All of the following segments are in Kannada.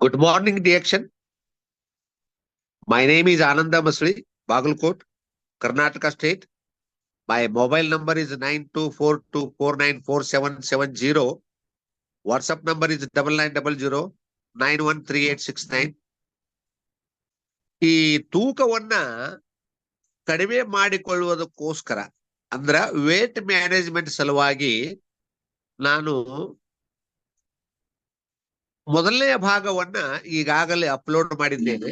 Good morning, Diaction. My name is Ananda Masri, Bagalkot, Karnataka State. My mobile number is nine two four two four nine four seven seven zero. WhatsApp number is double nine double zero nine one three eight six nine. ಈ ತೂಕವನ್ನ ಕಡಿಮೆ ಮಾಡಿಕೊಳ್ಳುವುದಕ್ಕೋಸ್ಕರ ಅಂದ್ರ ವೇಟ್ ಮ್ಯಾನೇಜ್ಮೆಂಟ್ ಸಲುವಾಗಿ ನಾನು ಮೊದಲನೆಯ ಭಾಗವನ್ನ ಈಗಾಗಲೇ ಅಪ್ಲೋಡ್ ಮಾಡಿದ್ದೇನೆ.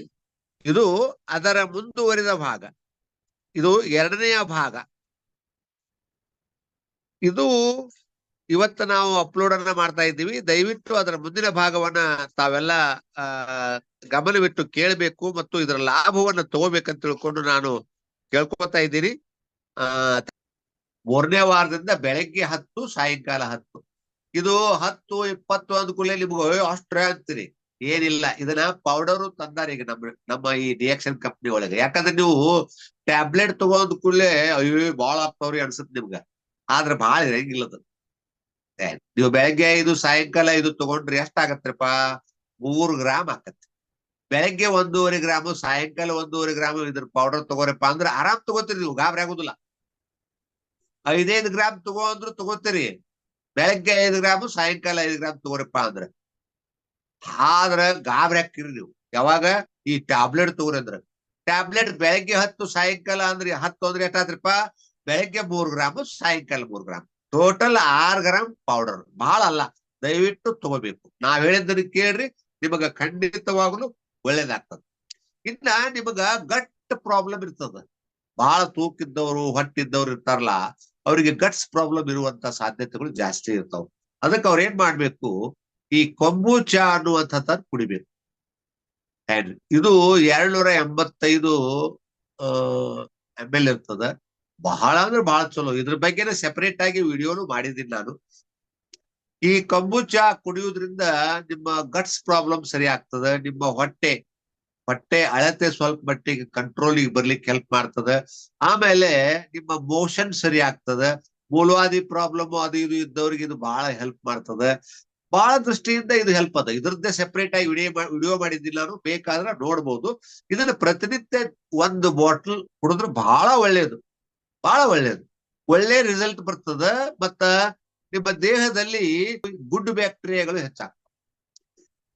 ಇದು ಅದರ ಮುಂದುವರಿದ ಭಾಗ. ಇದು ಎರಡನೆಯ ಭಾಗ. ಇದು ಇವತ್ತು ನಾವು ಅಪ್ಲೋಡ್ ಅನ್ನ ಮಾಡ್ತಾ ಇದ್ದೀವಿ. ದಯವಿಟ್ಟು ಅದರ ಮುಂದಿನ ಭಾಗವನ್ನ ತಾವೆಲ್ಲ ಗಮನವಿಟ್ಟು ಕೇಳಬೇಕು ಮತ್ತು ಇದರ ಲಾಭವನ್ನ ತಗೋಬೇಕಂತ ತಿಳ್ಕೊಂಡು ನಾನು ಕೇಳ್ಕೊತಾ ಇದ್ದೀನಿ. ಆ ಮೂರನೇ ವಾರದಿಂದ ಬೆಳಗ್ಗೆ ಹತ್ತು, ಸಾಯಂಕಾಲ ಹತ್ತು. ಇದು ಹತ್ತು, ಇಪ್ಪತ್ತು ಅಂದ್ಕೂಲೆ ನಿಮ್ಗೆ ಅಷ್ಟ್ರೆ ಅಂತೀರಿ ಏನಿಲ್ಲ, ಇದನ್ನ ಪೌಡರ್ ತಂದಾರೆ ಈಗ ನಮ್ಮ ನಮ್ಮ ಈ ರಿಯಾಕ್ಷನ್ ಕಂಪ್ನಿ ಒಳಗೆ. ಯಾಕಂದ್ರೆ ನೀವು ಟ್ಯಾಬ್ಲೆಟ್ ತಗೊಂಡ್ ಕೂಡಲೇ ಅಯ್ಯೋ, ಬಾಳ ಆಗ್ತಾವ್ರಿ ಅನ್ಸುತ್ತೆ ನಿಮ್ಗ. ಆದ್ರೆ ಬಾಳ ಇರಂಗಿಲ್ಲ ಅದು. ನೀವು ಬೆಳಗ್ಗೆ ಇದು ಸಾಯಂಕಾಲ ಇದು ತಗೊಂಡ್ರಿ ಎಷ್ಟ್ ಮೂರು ಗ್ರಾಮ್ ಆಕತ್ತೆ. ಬೆಳಗ್ಗೆ ಒಂದೂವರೆ ಗ್ರಾಮು, ಸಾಯಂಕಾಲ ಒಂದೂವರೆ ಗ್ರಾಮ್ ಇದ್ರ ಪೌಡರ್ ತಗೋರಪ್ಪ ಅಂದ್ರೆ ಆರಾಮ್ ತಗೋತೀರಿ ನೀವು, ಗಾಬರಿ ಆಗುದಿಲ್ಲ. ಐದೈದು ಗ್ರಾಮ್ ತಗೋ ಅಂದ್ರು ತಗೋತೀರಿ. ಬೆಳಗ್ಗೆ ಐದು ಗ್ರಾಮ್, ಸಾಯಂಕಾಲ ಐದು ಗ್ರಾಮ್ ತಗೋರಪ್ಪ ಅಂದ್ರ. ಆದ್ರ ಗಾಬರಿ ಹಾಕಿರಿ ನೀವು. ಯಾವಾಗ? ಈ ಟ್ಯಾಬ್ಲೆಟ್ ತಗೋರಿ ಅಂದ್ರ ಟ್ಯಾಬ್ಲೆಟ್ ಬೆಳಗ್ಗೆ ಹತ್ತು, ಸಾಯಂಕಾಲ ಅಂದ್ರೆ ಹತ್ತು ಅಂದ್ರೆ ಎಷ್ಟಾದ್ರಪ್ಪ ಬೆಳಗ್ಗೆ ಮೂರ್ ಗ್ರಾಮ್, ಸಾಯಂಕಾಲ ಮೂರ್ ಗ್ರಾಮ್. ಟೋಟಲ್ ಆರ್ ಗ್ರಾಮ್ ಪೌಡರ್ ಬಹಳ ಅಲ್ಲ. ದಯವಿಟ್ಟು ತಗೋಬೇಕು. ನಾವ್ ಹೇಳಿದ್ದನ್ನು ಕೇಳ್ರಿ. ನಿಮಗ ಖಂಡಿತವಾಗ್ಲು ಒಳ್ಳೇದಾಗ್ತದ. ಇನ್ನ ನಿಮಗ ಗಟ್ ಪ್ರಾಬ್ಲಮ್ ಇರ್ತದ. ಬಹಳ ತೂಕಿದ್ದವರು ಹೊಟ್ಟಿದ್ದವ್ರು ಇರ್ತಾರಲ್ಲ ಅವರಿಗೆ ಗಟ್ಸ್ ಪ್ರಾಬ್ಲಮ್ ಇರುವಂತ ಸಾಧ್ಯತೆಗಳು ಜಾಸ್ತಿ ಇರ್ತಾವ. ಅದಕ್ಕೆ ಅವ್ರ ಏನ್ ಮಾಡ್ಬೇಕು? ಈ ಕೊಂಬೂಚ ಅನ್ನುವಂಥದ್ದು ಕುಡಿಬೇಕು. And ಇದು ಎರಡ್ನೂರ ಎಂಬತ್ತೈದು ಎಂ ಎಲ್ ಇರ್ತದ. ಬಹಳ ಅಂದ್ರೆ ಬಹಳ ಚಲೋ. ಇದ್ರ ಬಗ್ಗೆನೇ ಸೆಪರೇಟ್ ಆಗಿ ವಿಡಿಯೋನು ಮಾಡಿದ್ದೀನಿ ನಾನು. ಈ ಕಂಬೂಚ ಕುಡಿಯೋದ್ರಿಂದ ನಿಮ್ಮ ಗಟ್ಸ್ ಪ್ರಾಬ್ಲಮ್ ಸರಿ ಆಗ್ತದ, ನಿಮ್ಮ ಹೊಟ್ಟೆ ಹೊಟ್ಟೆ ಅಳತೆ ಸ್ವಲ್ಪ ಮಟ್ಟಿಗೆ ಕಂಟ್ರೋಲಿಗೆ ಬರ್ಲಿಕ್ಕೆ ಹೆಲ್ಪ್ ಮಾಡ್ತದೆ. ಆಮೇಲೆ ನಿಮ್ಮ ಮೋಷನ್ ಸರಿ ಆಗ್ತದೆ. ಮೂಲವಾದಿ ಪ್ರಾಬ್ಲಮ್ ಅದು ಇದು ಇದ್ದವ್ರಿಗೆ ಇದು ಬಹಳ ಹೆಲ್ಪ್ ಮಾಡ್ತದೆ. ಬಹಳ ದೃಷ್ಟಿಯಿಂದ ಇದು ಹೆಲ್ಪ್ ಅದ. ಇದ್ರದ್ದೇ ಸೆಪರೇಟ್ ಆಗಿ ವಿಡಿಯೋ ವಿಡಿಯೋ ಮಾಡಿದ್ದಿಲ್ಲ ನಾನು ಬೇಕಾದ್ರೆ ನೋಡ್ಬೋದು. ಇದನ್ನ ಪ್ರತಿನಿತ್ಯ ಒಂದು ಬಾಟಲ್ ಕುಡಿದ್ರೆ ಬಹಳ ಒಳ್ಳೇದು. ಬಹಳ ಒಳ್ಳೇದು. ಒಳ್ಳೆ ರಿಸಲ್ಟ್ ಬರ್ತದ. ಮತ್ತ ನಿಮ್ಮ ದೇಹದಲ್ಲಿ ಗುಡ್ ಬ್ಯಾಕ್ಟೀರಿಯಾಗಳು ಹೆಚ್ಚಾಗ್ತವೆ.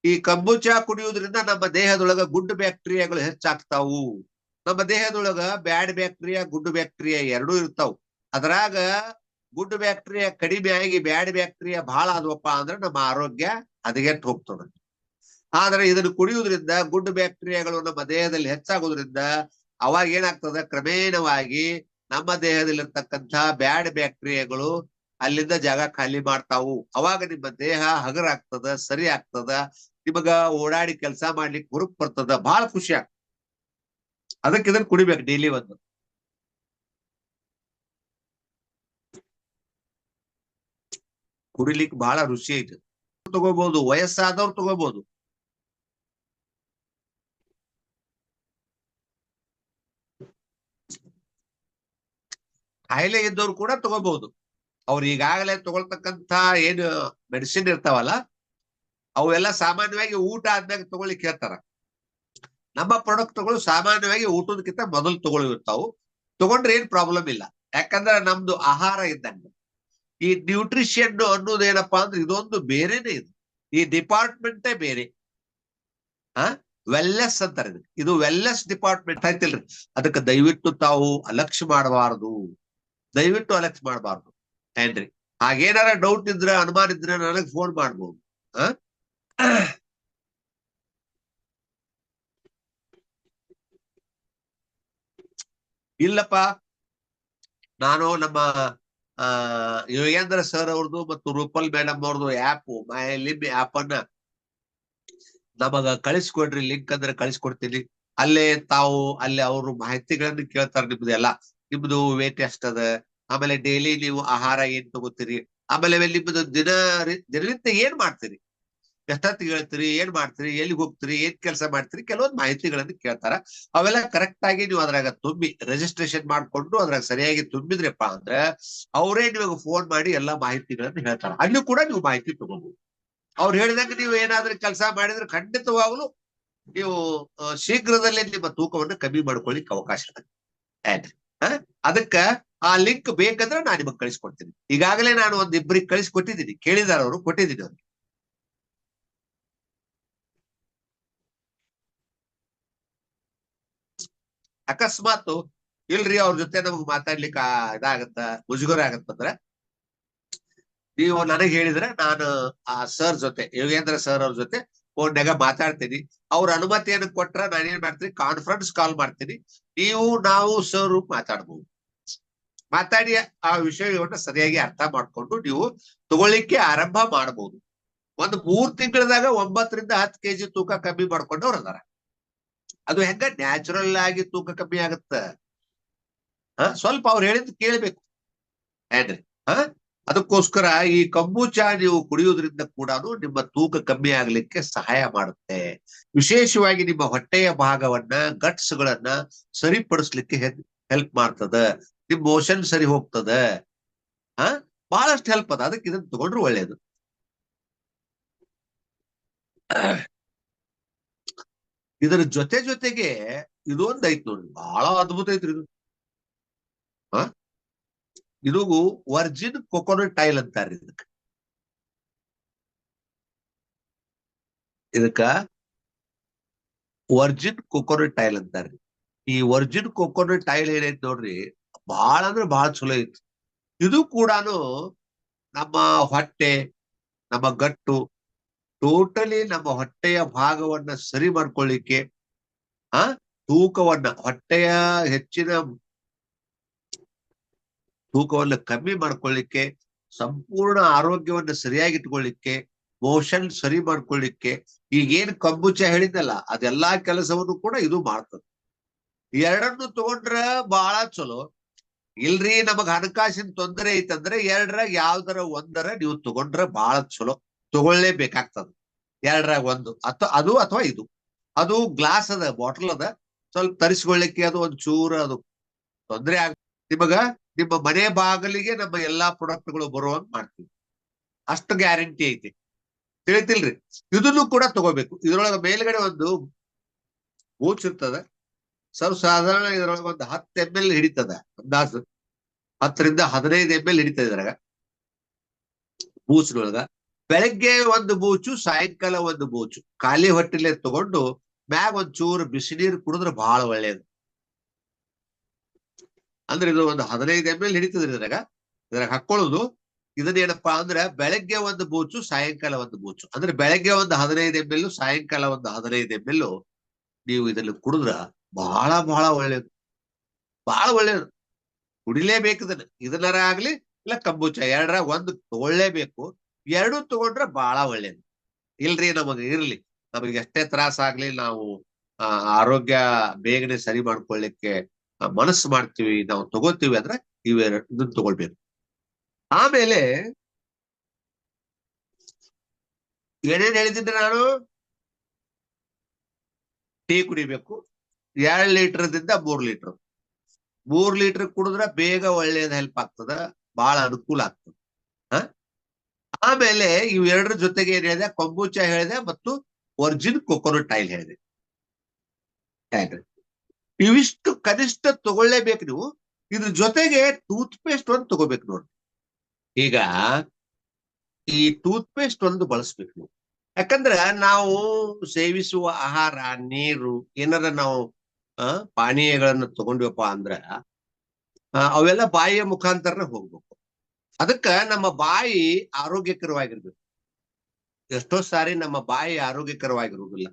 ಈ ಕಂಬುಚ ಕುಡಿಯುವುದರಿಂದ ನಮ್ಮ ದೇಹದೊಳಗ ಗುಡ್ ಬ್ಯಾಕ್ಟೀರಿಯಾಗಳು ಹೆಚ್ಚಾಗ್ತಾವು. ನಮ್ಮ ದೇಹದೊಳಗ ಬ್ಯಾಡ್ ಬ್ಯಾಕ್ಟೀರಿಯಾ, ಗುಡ್ ಬ್ಯಾಕ್ಟೀರಿಯಾ ಎರಡೂ ಇರ್ತಾವು. ಅದ್ರಾಗ ಗುಡ್ ಬ್ಯಾಕ್ಟೀರಿಯಾ ಕಡಿಮೆ ಆಗಿ ಬ್ಯಾಡ್ ಬ್ಯಾಕ್ಟೀರಿಯಾ ಬಹಳ ಆದ್ವಪ್ಪ ಅಂದ್ರೆ ನಮ್ಮ ಆರೋಗ್ಯ ಹದಗೆಟ್ಟು ಹೋಗ್ತದ. ಆದ್ರೆ ಇದನ್ನು ಕುಡಿಯುವುದರಿಂದ ಗುಡ್ ಬ್ಯಾಕ್ಟೀರಿಯಾಗಳು ನಮ್ಮ ದೇಹದಲ್ಲಿ ಹೆಚ್ಚಾಗೋದ್ರಿಂದ ಅವಾಗ ಏನಾಗ್ತದ? ಕ್ರಮೇಣವಾಗಿ ನಮ್ಮ ದೇಹದಲ್ಲಿರ್ತಕ್ಕಂಥ ಬ್ಯಾಡ್ ಬ್ಯಾಕ್ಟೀರಿಯಾಗಳು ಅಲ್ಲಿಂದ ಜಾಗ ಖಾಲಿ ಮಾಡ್ತಾವು. ಅವಾಗ ನಿಮ್ಮ ದೇಹ ಹಗರಾಗ್ತದ, ಸರಿ ಆಗ್ತದ. ನಿಮಗ ಓಡಾಡಿ ಕೆಲಸ ಮಾಡ್ಲಿಕ್ಕೆ ಹುರುಪ್ ಬರ್ತದ ಬಹಳ ಖುಷಿ ಆಗ್ತದೆ. ಅದಕ್ಕೆ ಇದನ್ನ ಕುಡಿಬೇಕು ಡೈಲಿ ಒಂದು. ಕುಡಿಲಿಕ್ಕೆ ಬಹಳ ರುಚಿ ಐತೆ. ತಗೋಬಹುದು ವಯಸ್ಸಾದವ್ರು ತಗೋಬಹುದು ಕಾಯಿಲೆ ಇದ್ದವ್ರು ಕೂಡ ತಗೋಬಹುದು ಅವ್ರು ಈಗಾಗಲೇ ತಗೊಳ್ತಕ್ಕಂತ ಏನು ಮೆಡಿಸಿನ್ ಇರ್ತಾವಲ್ಲ ಅವೆಲ್ಲ ಸಾಮಾನ್ಯವಾಗಿ ಊಟ ಆದ್ಮೇಲೆ ತಗೊಳ್ಳಿಕ್ ಹೇಳ್ತಾರ ನಮ್ಮ ಪ್ರಾಡಕ್ಟ್ಗಳು ಸಾಮಾನ್ಯವಾಗಿ ಊಟದಕ್ಕಿಂತ ಮೊದಲು ತಗೊಳ್ಳಿರ್ತಾವು. ತಗೊಂಡ್ರೆ ಏನ್ ಪ್ರಾಬ್ಲಮ್ ಇಲ್ಲ. ಯಾಕಂದ್ರೆ ನಮ್ದು ಆಹಾರ ಇದ್ದಂಗೆ. ಈ ನ್ಯೂಟ್ರಿಷನ್ ಅನ್ನೋದೇನಪ್ಪಾ ಅಂದ್ರೆ ಇದೊಂದು ಬೇರೆನೆ ಇದು. ಈ ಡಿಪಾರ್ಟ್ಮೆಂಟೇ ಬೇರೆ. ಆ? ವೆಲ್ನೆಸ್ ಅಂತಾರೆ. ಇದು ವೆಲ್ನೆಸ್ ಡಿಪಾರ್ಟ್ಮೆಂಟ್ ಆಯ್ತಿಲ್ರಿ ಅದಕ್ಕೆ ದಯವಿಟ್ಟು ತಾವು ಅಲಕ್ಷ್ಯ ಮಾಡಬಾರದು. ದಯವಿಟ್ಟು ಅಲಕ್ಷ್ಯ ಮಾಡಬಾರ್ದು. ಏನ್ರಿ? ಹಾಗೇನಾರ ಡೌಟ್ ಇದ್ರೆ, ಅನುಮಾನ ಇದ್ರೆ ನನಗೆ ಫೋನ್ ಮಾಡ್ಬೋದು. ಇಲ್ಲಪ್ಪ. ನಾನು ನಮ್ಮ, ಆ, ಯೋಗೇಂದ್ರ ಸರ್ ಅವ್ರದ್ದು ಮತ್ತು ರೂಪಲ್ ಮೇಡಮ್ ಅವ್ರದ್ದು ಆ್ಯಪ್ ಮೈ ಲಿಮ್ ಆ್ಯಪ್ ಅನ್ನ ನಮಗ ಕಳಿಸ್ಕೊಡ್ರಿ ಲಿಂಕ್ ಅಂದ್ರೆ ಕಳಿಸ್ಕೊಡ್ತೀನಿ. ಅಲ್ಲೇ ತಾವು, ಅಲ್ಲಿ ಅವರು ಮಾಹಿತಿಗಳನ್ನು ಕೇಳ್ತಾರೆ ನಿಮ್ದೆಲ್ಲ. ನಿಮ್ದು ವೇಟ್ ಎಷ್ಟದ? ಆಮೇಲೆ ಡೈಲಿ ನೀವು ಆಹಾರ ಏನ್ ತಗೋತೀರಿ? ಆಮೇಲೆ ನಿಮ್ಮದು ದಿನ, ದಿನನಿತ್ಯ ಏನ್ ಮಾಡ್ತೀರಿ? ಎಷ್ಟೊತ್ತಿಗೆ ಹೇಳ್ತೀರಿ, ಏನ್ ಮಾಡ್ತೀರಿ ಎಲ್ಲಿ ಹೋಗ್ತೀರಿ, ಏನ್ ಕೆಲಸ ಮಾಡ್ತೀರಿ, ಕೆಲವೊಂದು ಮಾಹಿತಿಗಳನ್ನು ಕೇಳ್ತಾರ. ಅವೆಲ್ಲ ಕರೆಕ್ಟ್ ಆಗಿ ನೀವು ಅದ್ರಾಗ ತುಂಬಿ ರಿಜಿಸ್ಟ್ರೇಷನ್ ಮಾಡ್ಕೊಂಡು ಅದ್ರಾಗ ಸರಿಯಾಗಿ ತುಂಬಿದ್ರಪ್ಪ ಅಂದ್ರೆ ಅವರೇ ನಿಮಗೆ ಫೋನ್ ಮಾಡಿ ಎಲ್ಲಾ ಮಾಹಿತಿಗಳನ್ನು ಹೇಳ್ತಾರ. ಅಲ್ಲಿ ಕೂಡ ನೀವು ಮಾಹಿತಿ ತಗೋಬಹುದು ಅವ್ರು ಹೇಳಿದಂಗೆ ನೀವು ಏನಾದ್ರೂ ಕೆಲಸ ಮಾಡಿದ್ರೆ ಖಂಡಿತವಾಗ್ಲು ನೀವು ಶೀಘ್ರದಲ್ಲೇ ನಿಮ್ಮ ತೂಕವನ್ನು ಕಮ್ಮಿ ಮಾಡ್ಕೊಳ್ಳಿಕ್ಕೆ ಅವಕಾಶ ಇದೆ? ಅದಕ್ಕ ಆ ಲಿಂಕ್ ಬೇಕಂದ್ರೆ ನಾನು ನಿಮಗೆ ಕಳಿಸ್ಕೊಡ್ತೀನಿ. ಈಗಾಗಲೇ ನಾನು ಒಂದಿಬ್ಬರಿಗೆ ಕಳಿಸ್ಕೊಟ್ಟಿದ್ದೀನಿ ಕೇಳಿದಾರ ಅವರು, ಕೊಟ್ಟಿದ್ದೀನಿ ಅವ್ರಿಗೆ. ಅಕಸ್ಮಾತ್ ಇಲ್ರಿ ಅವ್ರ ಜೊತೆ ನಮಗ್ ಮಾತಾಡ್ಲಿಕ್ಕೆ ಇದಾಗತ್ತ, ಮುಜುಗರ ಆಗತ್ತಂದ್ರ ನೀವು ನನಗೆ ಹೇಳಿದ್ರೆ ನಾನು ಆ ಸರ್ ಜೊತೆ, ಯೋಗೇಂದ್ರ ಸರ್ ಅವ್ರ ಜೊತೆ ಫೋನ್ಯಾಗ ಮಾತಾಡ್ತೀನಿ. ಅವ್ರ ಅನುಮತಿಯನ್ನು ಕೊಟ್ರ ನಾನೇನ್ ಮಾಡ್ತೀನಿ ಕಾನ್ಫರೆನ್ಸ್ ಕಾಲ್ ಮಾಡ್ತೀನಿ. ನೀವು, ನಾವು, ಸರ್ ಮಾತಾಡ್ಬೋದು. ಮಾತಾಡಿ ಆ ವಿಷಯವನ್ನ ಸರಿಯಾಗಿ ಅರ್ಥ ಮಾಡ್ಕೊಂಡು ನೀವು ತಗೊಳ್ಳಿಕ್ಕೆ ಆರಂಭ ಮಾಡಬಹುದು ಒಂದು ಮೂರ್ ತಿಂಗಳದಾಗ ಒಂಬತ್ತರಿಂದ ಹತ್ತು ಕೆಜಿ ತೂಕ ಕಮ್ಮಿ ಮಾಡ್ಕೊಂಡವ್ರು ಅದಾರ. ಅದು ಹೆಂಗ ನ್ಯಾಚುರಲ್ ಆಗಿ ತೂಕ ಕಮ್ಮಿ ಆಗತ್ತ? ಸ್ವಲ್ಪ ಅವ್ರು ಹೇಳಿದ್ ಕೇಳ್ಬೇಕು. ಏನ್ರಿ? ಹ? ಅದಕ್ಕೋಸ್ಕರ ಈ ಕಂಬೂಚ ನೀವು ಕುಡಿಯೋದ್ರಿಂದ ಕೂಡ ನಿಮ್ಮ ತೂಕ ಕಮ್ಮಿ ಆಗ್ಲಿಕ್ಕೆ ಸಹಾಯ ಮಾಡುತ್ತೆ. ವಿಶೇಷವಾಗಿ ನಿಮ್ಮ ಹೊಟ್ಟೆಯ ಭಾಗವನ್ನ ಗಟ್ಸ್ ಗಳನ್ನ ಸರಿಪಡಿಸ್ಲಿಕ್ಕೆ ಹೆಲ್ಪ್ ಮಾಡ್ತದ. ನಿಮ್ ಮೋಷನ್ ಸರಿ ಹೋಗ್ತದ. ಹ? ಬಹಳಷ್ಟು ಹೆಲ್ಪ್ ಅದ. ಅದಕ್ಕೆ ಇದನ್ನ ತಗೊಂಡ್ರು ಒಳ್ಳೇದು. ಇದರ ಜೊತೆ ಜೊತೆಗೆ ಇದೊಂದ್ ಐತ್ ನೋಡಿ ಬಹಳ ಅದ್ಭುತ ಐತ್ರಿ ಇದು. ಹ? ಇದು ವರ್ಜಿನ್ ಕೊಕೊನಟ್ ಆಯಿಲ್ ಅಂತಾರ್ರಿ ಇದಕ್ಕ. ಇದಕ್ಕ ವರ್ಜಿನ್ ಕೊಕೊನಟ್ ಆಯಿಲ್ ಅಂತಾರ್ರಿ. ಈ ವರ್ಜಿನ್ ಕೊಕೊನಟ್ ಆಯಿಲ್ ಏನೈತ್ ನೋಡ್ರಿ ಬಹಳ ಅಂದ್ರೆ ಬಹಳ ಚಲೋ ಐತಿ. ಇದು ಕೂಡಾನು ನಮ್ಮ ಹೊಟ್ಟೆ, ನಮ್ಮ ಗಟ್ಟು ಟೋಟಲಿ ನಮ್ಮ ಹೊಟ್ಟೆಯ ಭಾಗವನ್ನ ಸರಿ ಮಾಡ್ಕೊಳ್ಳಿಕ್ಕೆ, ಆ, ತೂಕವನ್ನ, ಹೊಟ್ಟೆಯ ಹೆಚ್ಚಿನ ತೂಕವನ್ನು ಕಮ್ಮಿ ಮಾಡ್ಕೊಳ್ಳಿಕ್ಕೆ, ಸಂಪೂರ್ಣ ಆರೋಗ್ಯವನ್ನ ಸರಿಯಾಗಿ ಇಟ್ಕೊಳ್ಳಿಕ್ಕೆ, ಮೋಷನ್ ಸರಿ ಮಾಡ್ಕೊಳ್ಳಿಕ್ಕೆ, ಈಗೇನ್ ಕಂಬುಚ ಹೇಳಿದ್ದಲ್ಲ ಅದೆಲ್ಲಾ ಕೆಲಸವನ್ನು ಕೂಡ ಇದು ಮಾಡ್ತದೆ. ಎರಡನ್ನು ತಗೊಂಡ್ರ ಬಹಳ ಚಲೋ. ಇಲ್ರಿ, ನಮಗ್ ಹಣಕಾಸಿನ ತೊಂದರೆ ಐತಂದ್ರೆ ಎರಡರ ಯಾವ್ದರ ಒಂದರ ನೀವು ತಗೊಂಡ್ರ ಬಹಳ ಚಲೋ. ತಗೊಳ್ಳೇಬೇಕಾಗ್ತದ. ಎರಡರಾಗ ಒಂದು. ಅಥವಾ, ಅದು ಅಥವಾ ಇದು. ಅದು ಗ್ಲಾಸ್ ಅದ, ಬಾಟಲ್ ಅದ. ಸ್ವಲ್ಪ ತರಿಸ್ಕೊಳ್ಳಿಕ್ಕೆ ಅದು ಒಂದ್ ಚೂರ ಅದು ತೊಂದರೆ ಆಗ, ನಿಮಗ ನಿಮ್ಮ ಮನೆ ಬಾಗಿಲಿಗೆ ನಮ್ಮ ಎಲ್ಲಾ ಪ್ರಾಡಕ್ಟ್ಗಳು ಬರುವಂಗ್ ಮಾಡ್ತೀವಿ. ಅಷ್ಟು ಗ್ಯಾರಂಟಿ ಐತಿ. ತಿಳಿತಿಲ್ರಿ? ಇದನ್ನು ಕೂಡ ತಗೋಬೇಕು. ಇದ್ರೊಳಗ ಮೇಲ್ಗಡೆ ಒಂದು ಬೂಚ್ ಇರ್ತದ. ಸರ್ವ ಸಾಧಾರಣ ಇದ್ರೊಳಗ ಒಂದು ಹತ್ತು ಎಂ ಎಲ್ ಹಿಡಿತದ. ಅಂದಾಜು. ಹತ್ತರಿಂದ ಹದಿನೈದು ಎಂ ಎಲ್ ಹಿಡಿತದ ಇದ್ರಾಗ. ಬೂಚ್ನೊಳಗ ಬೆಳಗ್ಗೆ ಒಂದು ಬೂಚು ಸಾಯಂಕಾಲ ಒಂದು ಬೂಚು ಖಾಲಿ ಹೊಟ್ಟೆಲೆ ತಗೊಂಡು ಮ್ಯಾಗ ಒಂದ್ ಚೂರು ಬಿಸಿನೀರು ಕುಡಿದ್ರೆ ಬಹಳ ಒಳ್ಳೇದು. ಅಂದ್ರೆ ಇದು ಒಂದು ಹದಿನೈದು ಎಂ ಎಲ್ ಹಿಡಿತದ್ರಿ ಇದ್ರಾಗ. ಇದ್ರಾಗ ಹಾಕೊಳ್ಳೋದು. ಇದನ್ನೇನಪ್ಪಾ ಅಂದ್ರೆ ಬೆಳಗ್ಗೆ ಒಂದು ಬೂಚು ಸಾಯಂಕಾಲ ಒಂದು ಬೂಚು ಅಂದ್ರೆ ಬೆಳಗ್ಗೆ ಒಂದು ಹದಿನೈದು ಎಂ ಎಲ್ ಸಾಯಂಕಾಲ ಒಂದು ಹದಿನೈದು ಎಂ ಎಲ್ ನೀವು ಇದನ್ನು ಕುಡಿದ್ರ ಬಹಳ ಬಹಳ ಒಳ್ಳೇದು. ಬಹಳ ಒಳ್ಳೇದು. ಕುಡಿಲೇಬೇಕು ಇದನ್ನ. ಇದನ್ನರ ಆಗ್ಲಿ ಇಲ್ಲ ಕಂಬೂಚ. ಎರಡರ ಒಂದು ತಗೊಳ್ಳೇಬೇಕು. ಎರಡು ತಗೊಂಡ್ರೆ ಬಹಳ ಒಳ್ಳೇದು. ಇಲ್ರಿ ನಮಗೆ ಇರ್ಲಿ. ನಮಗೆ ಎಷ್ಟೇ ತ್ರಾಸ ಆಗ್ಲಿ ನಾವು ಆರೋಗ್ಯ ಬೇಗನೆ ಸರಿ ಮಾಡ್ಕೊಳ್ಳಿಕ್ಕೆ ಮನಸ್ಸು ಮಾಡ್ತೀವಿ, ನಾವು ತಗೋತೀವಿ ಅಂದ್ರೆ ಇವೆರಡು ತಗೊಳ್ಬೇಕು. ಆಮೇಲೆ ಏನೇನ್ ಹೇಳಿದ್ರೆ ನಾನು? ಟೀ ಕುಡಿಬೇಕು. ಎರಡ್ ಲೀಟರ್ದಿಂದ ಮೂರ್ ಲೀಟರ್. ಮೂರ್ ಲೀಟರ್ ಕುಡಿದ್ರೆ ಬೇಗ ಒಳ್ಳೇದ್ ಹೆಲ್ಪ್ ಆಗ್ತದ ಬಹಳ ಅನುಕೂಲ ಆಗ್ತದ. ಆಮೇಲೆ ಇವೆರಡರ ಜೊತೆಗೆ ಏನ್ ಹೇಳಿದೆ ಕೊಂಬೂಚ ಹೇಳಿದೆ ಮತ್ತು ಒರ್ಜಿನ್ ಕೊಕೊನಟ್ ಆಯಿಲ್ ಹೇಳಿದೆ. ಇವಿಷ್ಟು ಕನಿಷ್ಠ ತಗೊಳ್ಳೇಬೇಕು ನೀವು. ಇದ್ರ ಜೊತೆಗೆ ಟೂತ್ ಪೇಸ್ಟ್ ಒಂದು ತಗೋಬೇಕು ನೋಡಿ. ಈಗ ಈ ಟೂತ್ ಪೇಸ್ಟ್ ಒಂದು ಬಳಸ್ಬೇಕು ನೀವು. ಯಾಕಂದ್ರ ನಾವು ಸೇವಿಸುವ ಆಹಾರ, ನೀರು, ಏನಾರ ನಾವು ಪಾನೀಯಗಳನ್ನ ತಗೊಂಡ್ವಪ್ಪ ಅಂದ್ರ ಅವೆಲ್ಲ ಬಾಯಿಯ ಮುಖಾಂತರನ ಹೋಗ್ಬೇಕು. ಅದಕ್ಕ ನಮ್ಮ ಬಾಯಿ ಆರೋಗ್ಯಕರವಾಗಿರ್ಬೇಕು. ಎಷ್ಟೋ ಸಾರಿ ನಮ್ಮ ಬಾಯಿ ಆರೋಗ್ಯಕರವಾಗಿರುವುದಿಲ್ಲ.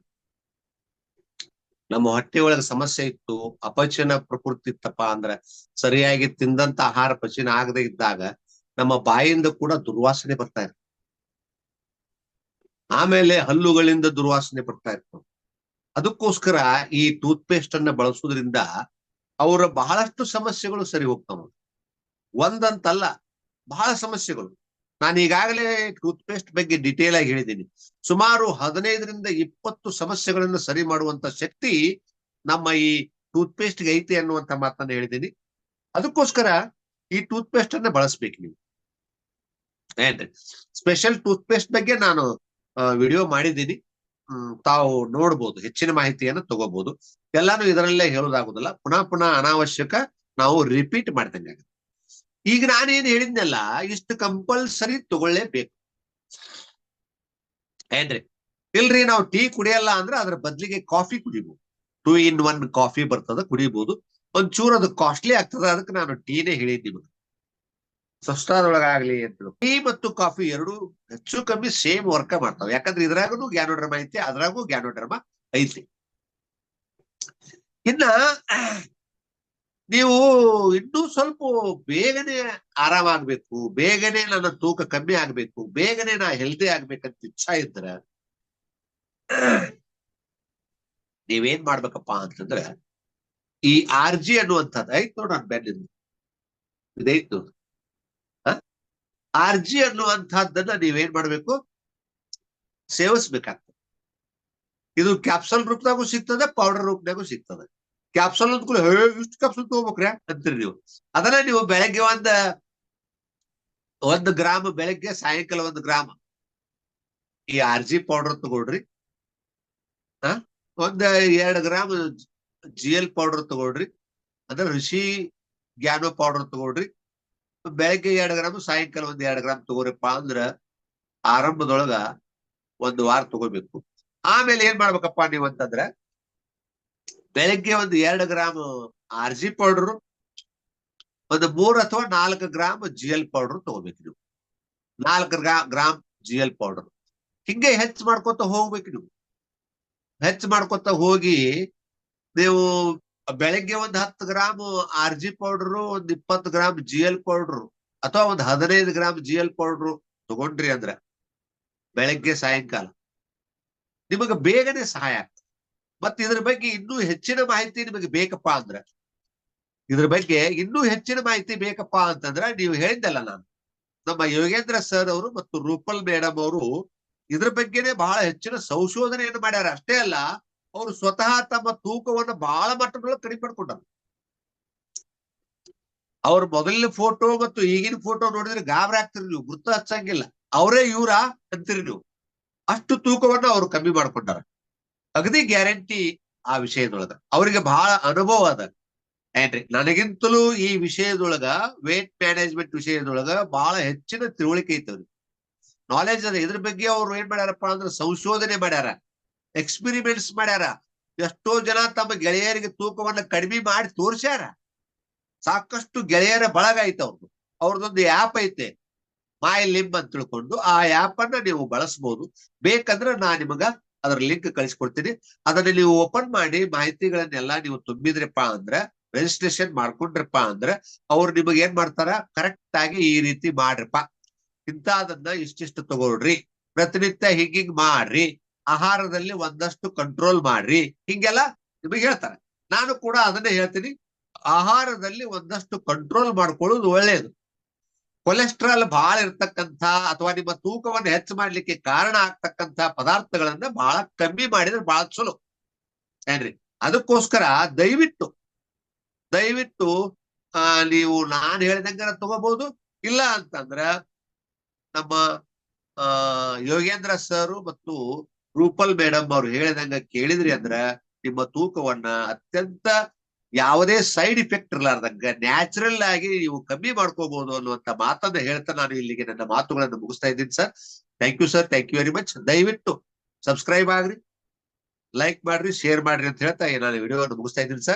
ನಮ್ಮ ಹೊಟ್ಟೆ ಒಳಗ ಸಮಸ್ಯೆ ಇತ್ತು ಅಪಚನ ಪ್ರಕೃತಿ ಇತ್ತಪ್ಪ ಅಂದ್ರ ಸರಿಯಾಗಿ ತಿಂದಂತ ಆಹಾರ ಪಚನ ಆಗದೆ ಇದ್ದಾಗ ನಮ್ಮ ಬಾಯಿಯಿಂದ ಕೂಡ ದುರ್ವಾಸನೆ ಬರ್ತಾ ಇರ್ತದೆ ಆಮೇಲೆ ಹಲ್ಲುಗಳಿಂದ ದುರ್ವಾಸನೆ ಬರ್ತಾ ಇರ್ತವೆ ಅದಕ್ಕೋಸ್ಕರ ಈ ಟೂತ್ ಪೇಸ್ಟ್ ಅನ್ನ ಬಳಸುವುದರಿಂದ ಅವರ ಬಹಳಷ್ಟು ಸಮಸ್ಯೆಗಳು ಸರಿ ಹೋಗ್ತಾವ. ಒಂದಂತಲ್ಲ ಬಹಳ ಸಮಸ್ಯೆಗಳು. ನಾನು ಈಗಾಗಲೇ ಟೂತ್ ಪೇಸ್ಟ್ ಬಗ್ಗೆ ಡಿಟೇಲ್ ಆಗಿ ಹೇಳಿದ್ದೀನಿ. ಸುಮಾರು ಹದಿನೈದರಿಂದ ಇಪ್ಪತ್ತು ಸಮಸ್ಯೆಗಳನ್ನು ಸರಿ ಮಾಡುವಂತ ಶಕ್ತಿ ನಮ್ಮ ಈ ಟೂತ್ ಪೇಸ್ಟ್ಗೆ ಐತಿ ಅನ್ನುವಂತ ಮಾತನ್ನ ಹೇಳಿದ್ದೀನಿ. ಅದಕ್ಕೋಸ್ಕರ ಈ ಟೂತ್ ಪೇಸ್ಟ್ ಅನ್ನ ಬಳಸ್ಬೇಕು ನೀವು. ಏನ್ರಿ ಸ್ಪೆಷಲ್ ಟೂತ್ ಪೇಸ್ಟ್ ಬಗ್ಗೆ ನಾನು ವಿಡಿಯೋ ಮಾಡಿದ್ದೀನಿ. ತಾವು ನೋಡ್ಬೋದು, ಹೆಚ್ಚಿನ ಮಾಹಿತಿಯನ್ನು ತಗೋಬಹುದು ಎಲ್ಲಾನು ಇದರಲ್ಲೇ ಹೇಳೋದಾಗುದಿಲ್ಲ ಪುನಃ ಪುನಃ ಅನಾವಶ್ಯಕ ನಾವು ರಿಪೀಟ್ ಮಾಡ್ದಂಗೆ. ಈಗ ನಾನೇನ್ ಹೇಳಿದ್ನಲ್ಲ, ಇಷ್ಟು ಕಂಪಲ್ಸರಿ ತಗೊಳ್ಳೇಬೇಕು. ಏನ್ರಿ? ಇಲ್ರಿ, ನಾವು ಟೀ ಕುಡಿಯಲ್ಲ ಅಂದ್ರೆ ಅದ್ರ ಬದ್ಲಿಗೆ ಕಾಫಿ ಕುಡಿಬಹುದು ಟೂ ಇನ್ ಒನ್ ಕಾಫಿ ಬರ್ತದ ಕುಡಿಬಹುದು ಒಂಚೂರು ಅದು ಕಾಸ್ಟ್ಲಿ ಆಗ್ತದ, ಅದಕ್ಕೆ ನಾನು ಟೀನೇ ಹೇಳಿದ್ ನಿಮಗೆ. ಸಸ್ತಾದೊಳಗಾಗ್ಲಿ ಅಂತ ಟೀ ಮತ್ತು ಕಾಫಿ ಎರಡು ಹೆಚ್ಚು ಕಮ್ಮಿ ಸೇಮ್ ವರ್ಕ ಮಾಡ್ತಾವ. ಯಾಕಂದ್ರೆ ಇದ್ರಾಗೂ ಜ್ಞಾನೋಡ್ರಮ ಐತಿ, ಅದ್ರಾಗೂ ಜ್ಞಾನೋಡ್ರಮ ಐತಿ. ಇನ್ನ ನೀವು ಇನ್ನೂ ಸ್ವಲ್ಪ ಬೇಗನೆ ಆರಾಮಾಗ್ಬೇಕು, ಬೇಗನೆ ನನ್ನ ತೂಕ ಕಮ್ಮಿ ಆಗ್ಬೇಕು, ಬೇಗನೆ ನಾ ಹೆಲ್ದಿ ಆಗ್ಬೇಕಂತ ಇಚ್ಛಾ ಇದ್ರ ನೀವೇನ್ ಮಾಡ್ಬೇಕಪ್ಪ ಅಂತಂದ್ರ ಈ ಆರ್ ಜಿ ಅನ್ನುವಂಥದ್ದು ಐತ್ ನೋಡ ಬೆನ್ನಿಂದ ಇದೈತು ಆರ್ಜಿ ಅನ್ನುವಂಥದ್ದನ್ನ ನೀವೇನ್ ಮಾಡ್ಬೇಕು? ಸೇವಿಸ್ಬೇಕಾಗ್ತದೆ. ಇದು ಕ್ಯಾಪ್ಸಲ್ ರೂಪದಾಗೂ ಸಿಗ್ತದೆ ಪೌಡರ್ ರೂಪದಾಗೂ ಸಿಗ್ತದೆ. ಕ್ಯಾಪ್ಸಲ್ ಅಂದ್ಕೂಲ ಹೇ, ಇಷ್ಟು ಕ್ಯಾಪ್ಸುಲ್ ತಗೋಬೇಕ್ರೆ ಅಂತೀರಿ ನೀವು. ಅದನ್ನ ನೀವು ಬೆಳಗ್ಗೆ ಒಂದ, ಒಂದ್ ಗ್ರಾಮ್, ಬೆಳಗ್ಗೆ ಸಾಯಂಕಾಲ ಒಂದ್ ಗ್ರಾಮ್ ಈ ಆರ್ಜಿ ಪೌಡರ್ ತಗೊಳ್ರಿ. ಹ, ಒಂದ್ ಎರಡ್ ಗ್ರಾಮ್ ಜಿ ಎಲ್ ಪೌಡರ್ ತಗೊಳ್ರಿ. ಅಂದ್ರೆ ಋಷಿ ಗ್ಯಾನೋ ಪೌಡರ್ ತಗೊಳ್ರಿ. ಬೆಳಗ್ಗೆ ಎರಡ್ ಗ್ರಾಮ್, ಸಾಯಂಕಾಲ ಒಂದ್ ಎರಡ್ ಗ್ರಾಮ್ ತಗೋರಿಪ್ಪ ಅಂದ್ರ ಆರಂಭದೊಳಗ ಒಂದ್ ವಾರ ತಗೋಬೇಕು. ಆಮೇಲೆ ಏನ್ ಮಾಡ್ಬೇಕಪ್ಪ ನೀವು ಅಂತಂದ್ರ ಬೆಳಗ್ಗೆ ಒಂದು ಎರಡು ಗ್ರಾಮ್ ಆರ್ ಜಿ ಪೌಡರ್, ಒಂದು ಮೂರ್ ಅಥವಾ ನಾಲ್ಕು ಗ್ರಾಮ್ ಜಿ ಎಲ್ ಪೌಡರ್ ತಗೋಬೇಕು ನೀವು. ನಾಲ್ಕು ಗ್ರಾ ಗ್ರಾಮ್ ಜಿ ಎಲ್ ಪೌಡರ್. ಹಿಂಗೆ ಹೆಚ್ಚು ಮಾಡ್ಕೊತ ಹೋಗ್ಬೇಕು ನೀವು. ಹೆಚ್ಚು ಮಾಡ್ಕೊತ ಹೋಗಿ ನೀವು ಬೆಳಗ್ಗೆ ಒಂದ್ ಹತ್ತು ಗ್ರಾಮ್ ಆರ್ ಜಿ ಪೌಡರ್, ಒಂದ್ ಇಪ್ಪತ್ತು ಗ್ರಾಮ್ ಜಿ ಎಲ್ ಪೌಡರ್ ಅಥವಾ ಒಂದ್ ಹದಿನೈದು ಗ್ರಾಮ್ ಜಿ ಎಲ್ ಪೌಡರ್ ತಗೊಂಡ್ರಿ ಅಂದ್ರೆ ಬೆಳಗ್ಗೆ ಸಾಯಂಕಾಲ ನಿಮಗೆ ಬೇಗನೆ ಸಹಾಯ ಆಗ್ತದೆ. ಮತ್ ಇದ್ರ ಬಗ್ಗೆ ಇನ್ನೂ ಹೆಚ್ಚಿನ ಮಾಹಿತಿ ನಿಮಗೆ ಬೇಕಪ್ಪ ಅಂದ್ರ? ಇದ್ರ ಬಗ್ಗೆ ಇನ್ನೂ ಹೆಚ್ಚಿನ ಮಾಹಿತಿ ಬೇಕಪ್ಪ ಅಂತಂದ್ರ ನೀವು ಹೇಳಿದ್ದಲ್ಲ ನಾನು. ನಮ್ಮ ಯೋಗೇಂದ್ರ ಸರ್ ಅವರು ಮತ್ತು ರೂಪಲ್ ಮೇಡಮ್ ಅವರು ಇದ್ರ ಬಗ್ಗೆನೆ ಬಹಳ ಹೆಚ್ಚಿನ ಸಂಶೋಧನೆಯನ್ನು ಮಾಡ್ಯಾರ. ಅಷ್ಟೇ ಅಲ್ಲ, ಅವರು ಸ್ವತಃ ತಮ್ಮ ತೂಕವನ್ನು ಬಹಳ ಮಟ್ಟದೊಳಗೆ ಕಡಿಮೆ ಮಾಡ್ಕೊಂಡರು. ಅವ್ರ ಮೊದಲಿನ ಫೋಟೋ ಮತ್ತು ಈಗಿನ ಫೋಟೋ ನೋಡಿದ್ರೆ ಗಾಬರಿ ಆಗ್ತಿರಿ ನೀವು, ಗುರ್ತು ಹಚ್ಚಂಗಿಲ್ಲ. ಅವರೇ ಇವರ ಅಂತೀರಿ ನೀವು. ಅಷ್ಟು ತೂಕವನ್ನ ಅವ್ರು ಕಮ್ಮಿ ಮಾಡ್ಕೊಂಡಾರ. ಅಗದಿ ಗ್ಯಾರಂಟಿ ಆ ವಿಷಯದೊಳಗ. ಅವರಿಗೆ ಬಹಳ ಅನುಭವ ಅದ. ಏನ್ರಿ? ನನಗಿಂತಲೂ ಈ ವಿಷಯದೊಳಗ ವೇಟ್ ಮ್ಯಾನೇಜ್ಮೆಂಟ್ ವಿಷಯದೊಳಗ ಬಹಳ ಹೆಚ್ಚಿನ ತಿಳುವಳಿಕೆ ಐತೆ ಅವ್ರಿಗೆ. ನಾಲೆಜ್ ಅದ. ಇದ್ರ ಬಗ್ಗೆ ಅವ್ರು ಏನ್ ಮಾಡ್ಯಾರಪ್ಪ ಅಂದ್ರೆ ಸಂಶೋಧನೆ ಮಾಡ್ಯಾರ. ಎಕ್ಸ್ಪಿರಿಮೆಂಟ್ಸ್ ಮಾಡ್ಯಾರ. ಎಷ್ಟೋ ಜನ ತಮ್ಮ ಗೆಳೆಯರಿಗೆ ತೂಕವನ್ನ ಕಡಿಮೆ ಮಾಡಿ ತೋರ್ಸ್ಯಾರ. ಸಾಕಷ್ಟು ಗೆಳೆಯರ ಬಳಗ ಐತೆ ಅವ್ರದ್ದು ಅವ್ರದ್ದೊಂದು ಆ್ಯಪ್ ಐತೆ. ಮಾಯ್ ಲಿಂಬ್ ಅಂತ ತಿಳ್ಕೊಂಡು ಆ ಆ್ಯಪ್ ಅನ್ನ ನೀವು ಬಳಸಬಹುದು ಬೇಕಂದ್ರೆ ನಾ ನಿಮಗ ಅದರ ಲಿಂಕ್ ಕಳಿಸ್ಕೊಡ್ತೀನಿ. ಅದನ್ನ ನೀವು ಓಪನ್ ಮಾಡಿ ಮಾಹಿತಿಗಳನ್ನೆಲ್ಲ ನೀವು ತುಂಬಿದ್ರಪ್ಪ ಅಂದ್ರ ರಿಜಿಸ್ಟ್ರೇಷನ್ ಮಾಡ್ಕೊಂಡ್ರಪ್ಪ ಅಂದ್ರ, ಅವ್ರು ನಿಮಗೆ ಏನ್ ಮಾಡ್ತಾರ? ಕರೆಕ್ಟ್ ಆಗಿ ಈ ರೀತಿ ಮಾಡ್ರಪ್ಪ. ಇಂಥದನ್ನ ಇಷ್ಟಿಷ್ಟು ತಗೊಳ್ರಿ. ಪ್ರತಿನಿತ್ಯ ಹಿಂಗಿಂಗ್ ಮಾಡ್ರಿ. ಆಹಾರದಲ್ಲಿ ಒಂದಷ್ಟು ಕಂಟ್ರೋಲ್ ಮಾಡ್ರಿ. ಹಿಂಗೆಲ್ಲ ನಿಮಗೆ ಹೇಳ್ತಾರೆ. ನಾನು ಕೂಡ ಅದನ್ನೇ ಹೇಳ್ತೀನಿ. ಆಹಾರದಲ್ಲಿ ಒಂದಷ್ಟು ಕಂಟ್ರೋಲ್ ಮಾಡ್ಕೊಳ್ಳೋದು ಒಳ್ಳೆಯದು ಕೊಲೆಸ್ಟ್ರಾಲ್ ಬಹಳ ಇರ್ತಕ್ಕಂಥ ಅಥವಾ ನಿಮ್ಮ ತೂಕವನ್ನು ಹೆಚ್ಚು ಮಾಡ್ಲಿಕ್ಕೆ ಕಾರಣ ಆಗ್ತಕ್ಕಂಥ ಪದಾರ್ಥಗಳನ್ನ ಬಹಳ ಕಮ್ಮಿ ಮಾಡಿದ್ರೆ ಬಹಳ ಚಲೋ. ಏನ್ರಿ? ಅದಕ್ಕೋಸ್ಕರ ದಯವಿಟ್ಟು ದಯವಿಟ್ಟು, ಆ, ನೀವು ನಾನು ಹೇಳಿದಂಗೆ ತಗೋಬಹುದು ಇಲ್ಲ ಅಂತಂದ್ರ ನಮ್ಮ, ಆ, ಯೋಗೇಂದ್ರ ಸರ್ ಮತ್ತು ರೂಪಲ್ ಮೇಡಮ್ ಅವ್ರು ಹೇಳಿದಂಗ ಕೇಳಿದ್ರಿ ಅಂದ್ರ ನಿಮ್ಮ ತೂಕವನ್ನ ಅತ್ಯಂತ ಯಾವುದೇ ಸೈಡ್ ಇಫೆಕ್ಟ್ ಇರಲಾರ್ದಂಗ, ನ್ಯಾಚುರಲ್ ಆಗಿ ನೀವು ಕಮ್ಮಿ ಮಾಡ್ಕೋಬಹುದು ಅನ್ನುವಂತ ಮಾತನ್ನ ಹೇಳ್ತಾ ನಾನು ಇಲ್ಲಿಗೆ ನನ್ನ ಮಾತುಗಳನ್ನು ಮುಗಿಸ್ತಾ ಇದ್ದೀನಿ sir. Thank you sir thank you very much ದಯವಿಟ್ಟು ಸಬ್ಸ್ಕ್ರೈಬ್ ಆಗ್ರಿ ಲೈಕ್ ಮಾಡ್ರಿ ಶೇರ್ ಮಾಡ್ರಿ ಅಂತ ಹೇಳ್ತಾ ನಾನು ವಿಡಿಯೋವನ್ನು ಮುಗಿಸ್ತಾ ಇದ್ದೀನಿ ಸರ್.